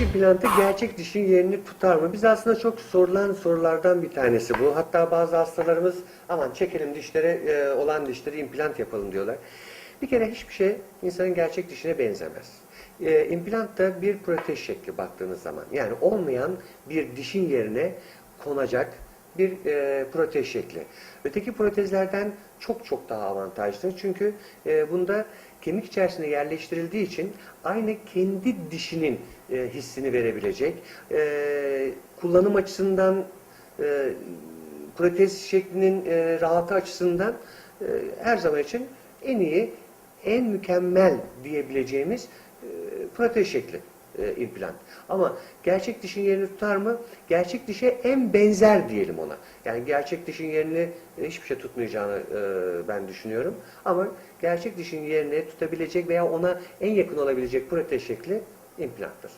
Diş implantı gerçek dişin yerini tutar mı? Biz aslında çok sorulan sorulardan bir tanesi bu. Hatta bazı hastalarımız aman çekelim dişlere e, olan dişleri implant yapalım diyorlar. Bir kere hiçbir şey insanın gerçek dişine benzemez. E, implant da bir protez şekli baktığınız zaman. Yani olmayan bir dişin yerine konacak bir e, protez şekli. Öteki protezlerden çok çok daha avantajlı. Çünkü e, bunda kemik içerisine yerleştirildiği için aynı kendi dişinin e, hissini verebilecek. E, kullanım açısından e, protez şeklinin e, rahatı açısından e, her zaman için en iyi, en mükemmel diyebileceğimiz e, protez şekli e, implant. Ama gerçek dişin yerini tutar mı? Gerçek dişe en benzer diyelim ona. Yani gerçek dişin yerini e, hiçbir şey tutmayacağını e, ben düşünüyorum. Ama gerçek dişin yerini tutabilecek veya ona en yakın olabilecek protez şekli implanttır.